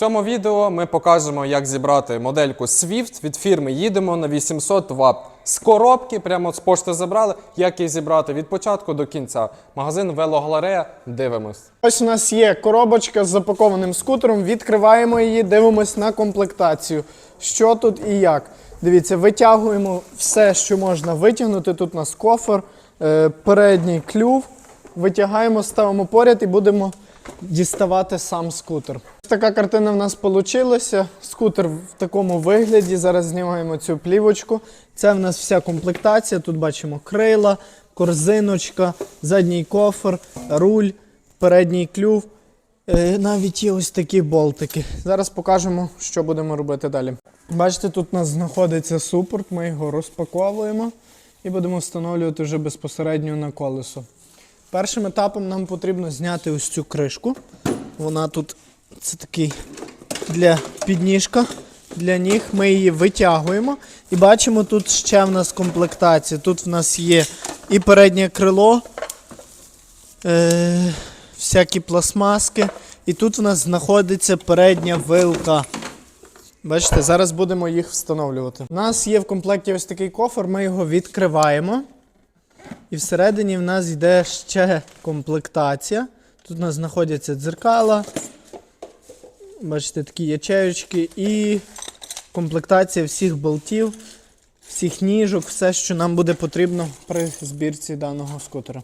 цьому відео ми покажемо, як зібрати модельку Swift від фірми Їдемо на 800 Вт. З коробки, прямо з пошти забрали, як її зібрати від початку до кінця. Магазин Велогалерея. Дивимось. Ось у нас є коробочка з запакованим скутером. Відкриваємо її, дивимось на комплектацію. Що тут і як. Дивіться, витягуємо все, що можна витягнути. Тут у нас кофер, е, передній клюв. Витягаємо, ставимо поряд і будемо діставати сам скутер. Така картина в нас вийшла. Скутер в такому вигляді. Зараз знімаємо цю плівочку. Це в нас вся комплектація. Тут бачимо крила, корзиночка, задній кофер, руль, передній клюв. Е, Навіть є ось такі болтики. Зараз покажемо, що будемо робити далі. Бачите, тут у нас знаходиться супорт, ми його розпаковуємо і будемо встановлювати вже безпосередньо на колесо. Першим етапом нам потрібно зняти ось цю кришку. Вона тут це такий для підніжка, для ніг. Ми її витягуємо і бачимо, тут ще в нас комплектація. Тут в нас є і переднє крило, е, всякі пластмаски. І тут в нас знаходиться передня вилка. Бачите, зараз будемо їх встановлювати. У нас є в комплекті ось такий кофр, ми його відкриваємо. І всередині в нас йде ще комплектація. Тут у нас знаходяться дзеркала. Бачите, такі ячеючки і комплектація всіх болтів, всіх ніжок, все, що нам буде потрібно при збірці даного скутера.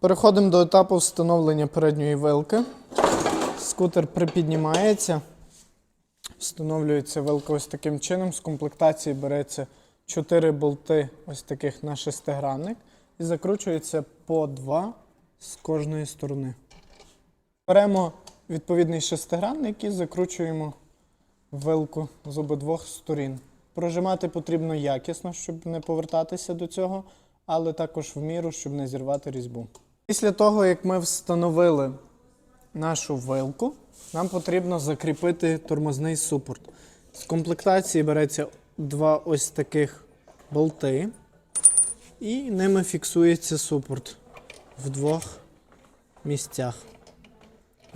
Переходимо до етапу встановлення передньої вилки. Скутер припіднімається. Встановлюється вилка ось таким чином. З комплектації береться 4 болти ось таких на шестигранник і закручується по 2 з кожної сторони. Беремо відповідний шестигранник і закручуємо вилку з обидвох сторін. Прожимати потрібно якісно, щоб не повертатися до цього, але також в міру, щоб не зірвати різьбу. Після того, як ми встановили нашу вилку, нам потрібно закріпити тормозний супорт. З комплектації береться два ось таких болти, і ними фіксується супорт в двох місцях.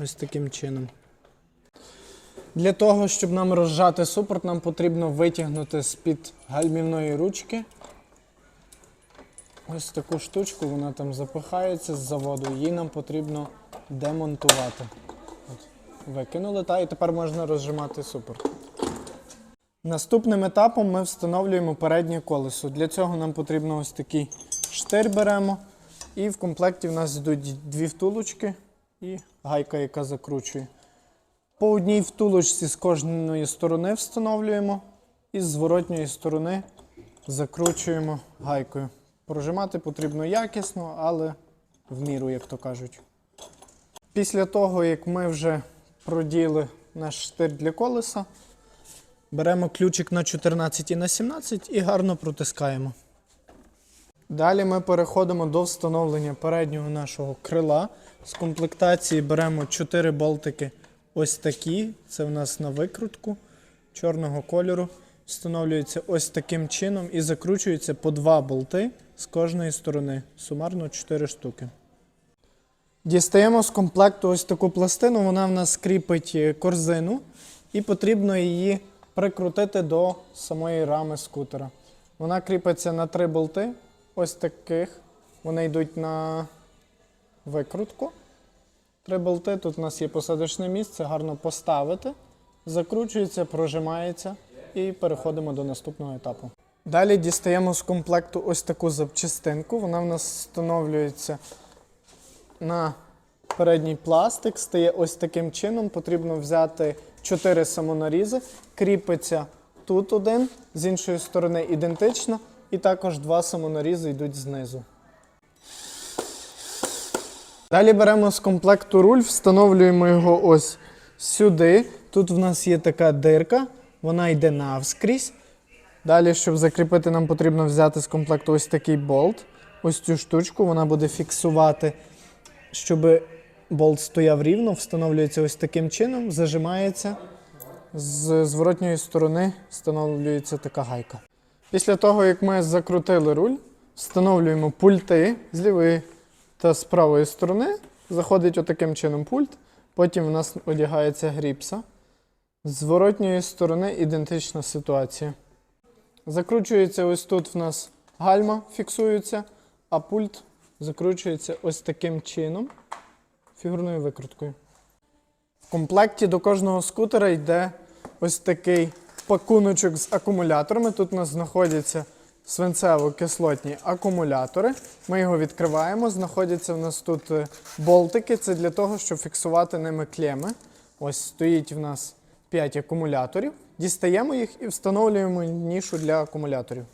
Ось таким чином. Для того, щоб нам розжати супорт, нам потрібно витягнути з-під гальмівної ручки ось таку штучку, вона там запихається з заводу, її нам потрібно демонтувати. От, викинули, та і тепер можна розжимати супорт. Наступним етапом ми встановлюємо переднє колесо. Для цього нам потрібно ось такий штир беремо. І в комплекті в нас йдуть дві втулочки і гайка, яка закручує. По одній втулочці з кожної сторони встановлюємо, і з зворотньої сторони закручуємо гайкою. Прожимати потрібно якісно, але в міру, як то кажуть. Після того, як ми вже проділи наш штир для колеса, беремо ключик на 14 і на 17 і гарно протискаємо. Далі ми переходимо до встановлення переднього нашого крила. З комплектації беремо 4 болтики ось такі. Це в нас на викрутку чорного кольору. Встановлюється ось таким чином і закручується по 2 болти з кожної сторони. Сумарно 4 штуки. Дістаємо з комплекту ось таку пластину, вона в нас кріпить е, корзину, і потрібно її прикрутити до самої рами скутера. Вона кріпиться на три болти, ось таких. Вони йдуть на викрутку. Три болти, тут у нас є посадочне місце, гарно поставити, закручується, прожимається і переходимо до наступного етапу. Далі дістаємо з комплекту ось таку запчастинку. Вона в нас встановлюється на передній пластик, стає ось таким чином. Потрібно взяти 4 самонарізи, кріпиться тут один, з іншої сторони ідентично, і також два самонарізи йдуть знизу. Далі беремо з комплекту руль, встановлюємо його ось сюди. Тут в нас є така дирка, вона йде навскрізь. Далі, щоб закріпити, нам потрібно взяти з комплекту ось такий болт. Ось цю штучку, вона буде фіксувати, щоб болт стояв рівно, встановлюється ось таким чином, зажимається. З зворотньої сторони встановлюється така гайка. Після того, як ми закрутили руль, встановлюємо пульти з лівої та з правої сторони. Заходить отаким чином пульт. Потім в нас одягається гріпса. З зворотньої сторони ідентична ситуація. Закручується ось тут в нас гальма, фіксується, а пульт закручується ось таким чином, фігурною викруткою. В комплекті до кожного скутера йде ось такий пакуночок з акумуляторами. Тут у нас знаходяться свинцево-кислотні акумулятори. Ми його відкриваємо. Знаходяться в нас тут е, болтики. Це для того, щоб фіксувати ними клеми. Ось стоїть в нас 5 акумуляторів. Дістаємо їх і встановлюємо нішу для акумуляторів.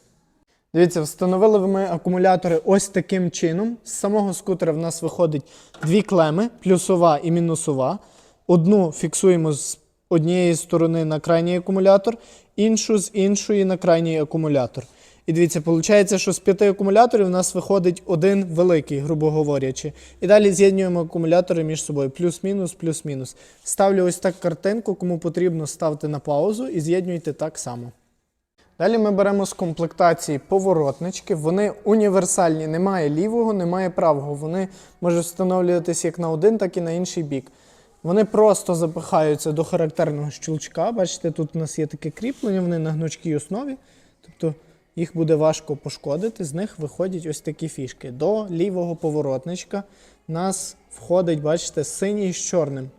Дивіться, встановили ми акумулятори ось таким чином. З самого скутера в нас виходить дві клеми, плюсова і мінусова. Одну фіксуємо з однієї сторони на крайній акумулятор, іншу з іншої на крайній акумулятор. І дивіться, виходить, що з п'яти акумуляторів у нас виходить один великий, грубо говорячи. І далі з'єднуємо акумулятори між собою. Плюс-мінус, плюс-мінус. Ставлю ось так картинку, кому потрібно ставте на паузу і з'єднуйте так само. Далі ми беремо з комплектації поворотнички. Вони універсальні, немає лівого, немає правого. Вони можуть встановлюватися як на один, так і на інший бік. Вони просто запихаються до характерного щелчка. Бачите, тут у нас є таке кріплення, вони на гнучкій основі. Тобто їх буде важко пошкодити. З них виходять ось такі фішки. До лівого поворотничка у нас входить, бачите, синій з чорним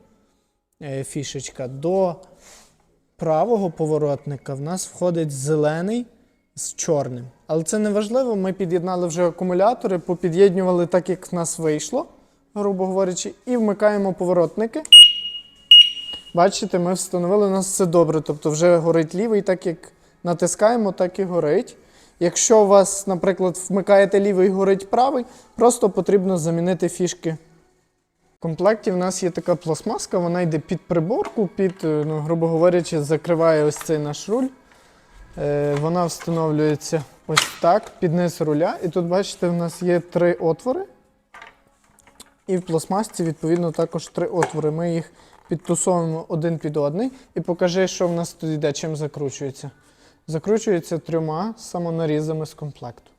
е, фішечка. До правого поворотника в нас входить зелений з чорним. Але це не важливо. Ми під'єднали вже акумулятори, попід'єднювали так, як в нас вийшло, грубо говорячи, і вмикаємо поворотники. Бачите, ми встановили, у нас все добре. Тобто вже горить лівий, так як натискаємо, так і горить. Якщо у вас, наприклад, вмикаєте лівий і горить правий, просто потрібно замінити фішки комплекті в нас є така пластмаска, вона йде під приборку, під, е, ну, грубо говорячи, закриває ось цей наш руль. Е, вона встановлюється ось так, під низ руля. І тут, бачите, в нас є три отвори. І в пластмасці, відповідно, також три отвори. Ми їх підтусовуємо один під одний і покажи, що в нас тут йде, чим закручується. Закручується трьома самонарізами з комплекту.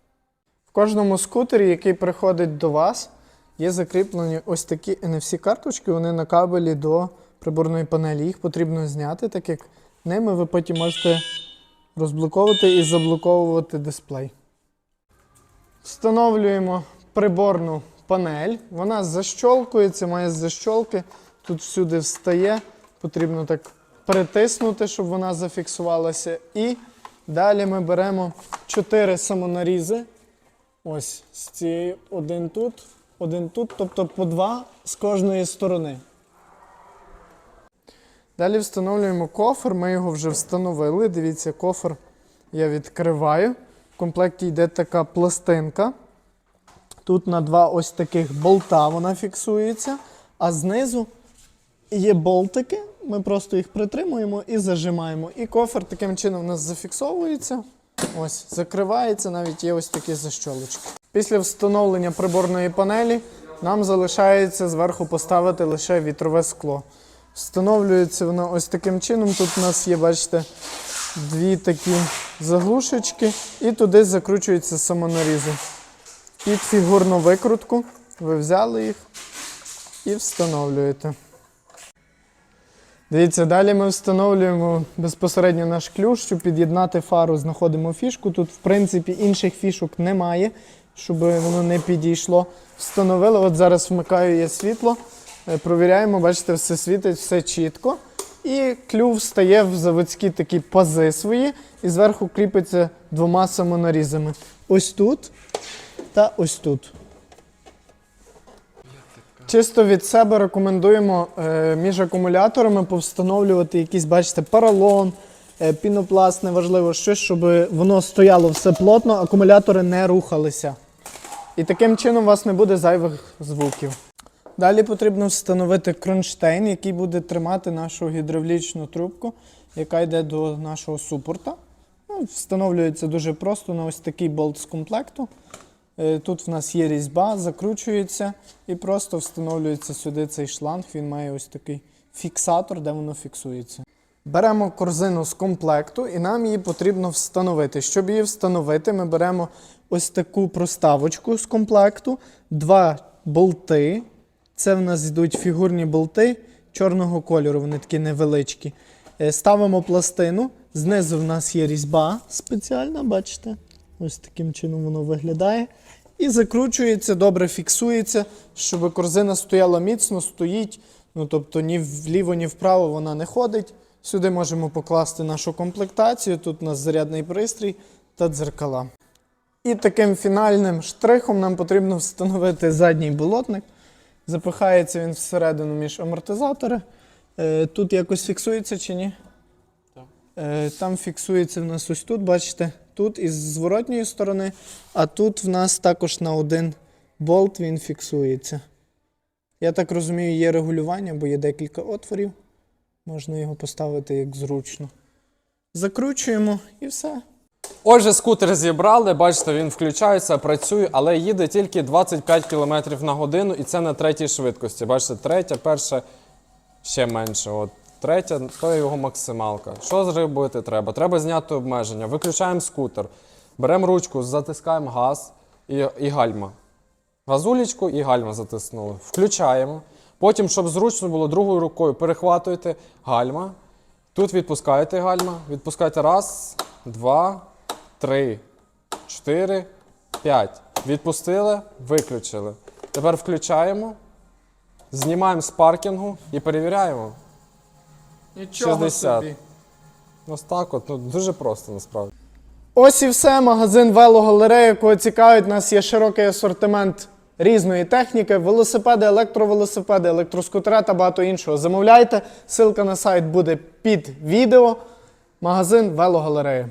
В кожному скутері, який приходить до вас, є закріплені ось такі NFC-карточки, вони на кабелі до приборної панелі. Їх потрібно зняти, так як ними ви потім можете розблоковувати і заблоковувати дисплей. Встановлюємо приборну панель. Вона защолкується, має защолки. Тут всюди встає. Потрібно так притиснути, щоб вона зафіксувалася. І далі ми беремо 4 самонарізи. Ось з цієї один тут, один тут, тобто по два з кожної сторони. Далі встановлюємо кофр. Ми його вже встановили. Дивіться, кофр я відкриваю. В комплекті йде така пластинка. Тут на два ось таких болта вона фіксується, а знизу є болтики. Ми просто їх притримуємо і зажимаємо. І кофр таким чином у нас зафіксовується. Ось, закривається, навіть є ось такі защолочки. Після встановлення приборної панелі нам залишається зверху поставити лише вітрове скло. Встановлюється воно ось таким чином. Тут у нас є, бачите, дві такі заглушечки, і туди закручуються самонарізи. Під фігурну викрутку ви взяли їх і встановлюєте. Дивіться, далі ми встановлюємо безпосередньо наш ключ, щоб під'єднати фару, знаходимо фішку. Тут, в принципі, інших фішок немає, щоб воно не підійшло. Встановили, от зараз вмикаю я світло, е, провіряємо, бачите, все світить, все чітко. І клюв стає в заводські такі пази свої, і зверху кріпиться двома самонарізами. Ось тут та ось тут. Чисто від себе рекомендуємо е, між акумуляторами повстановлювати якийсь, бачите, поролон, е, пінопласт, неважливо, щось, щоб воно стояло все плотно, акумулятори не рухалися. І таким чином у вас не буде зайвих звуків. Далі потрібно встановити кронштейн, який буде тримати нашу гідравлічну трубку, яка йде до нашого супорта. Ну, встановлюється дуже просто на ось такий болт з комплекту. Е, Тут в нас є різьба, закручується і просто встановлюється сюди цей шланг. Він має ось такий фіксатор, де воно фіксується. Беремо корзину з комплекту і нам її потрібно встановити. Щоб її встановити, ми беремо ось таку проставочку з комплекту, два болти. Це в нас йдуть фігурні болти чорного кольору, вони такі невеличкі. Е, Ставимо пластину. Знизу в нас є різьба спеціальна, бачите? Ось таким чином воно виглядає. І закручується, добре фіксується, щоб корзина стояла міцно, стоїть. Ну, тобто ні вліво, ні вправо вона не ходить. Сюди можемо покласти нашу комплектацію. Тут у нас зарядний пристрій та дзеркала. І таким фінальним штрихом нам потрібно встановити задній болотник. Запихається він всередину між амортизатори. Е, тут якось фіксується чи ні? Е, Там фіксується в нас ось тут, бачите, тут із зворотньої сторони, а тут в нас також на один болт він фіксується. Я так розумію, є регулювання, бо є декілька отворів. Можна його поставити як зручно. Закручуємо і все. Отже, скутер зібрали, бачите, він включається, працює, але їде тільки 25 км на годину, і це на третій швидкості. Бачите, третя, перша ще менше. От третя то його максималка. Що зробити треба? Треба зняти обмеження. Виключаємо скутер, беремо ручку, затискаємо газ і, і гальма. Газулечку і гальма затиснули. Включаємо. Потім, щоб зручно було, другою рукою перехватуєте гальма. Тут відпускаєте гальма. Відпускаєте раз, два, три, чотири, п'ять. Відпустили, виключили. Тепер включаємо, знімаємо з паркінгу і перевіряємо. Нічого 60. Ось так от, ну дуже просто насправді. Ось і все. Магазин велогалерея, якого цікавить, у нас є широкий асортимент різної техніки: велосипеди, електровелосипеди, електроскутера та багато іншого. Замовляйте. Силка на сайт буде під відео. Магазин велогалерея.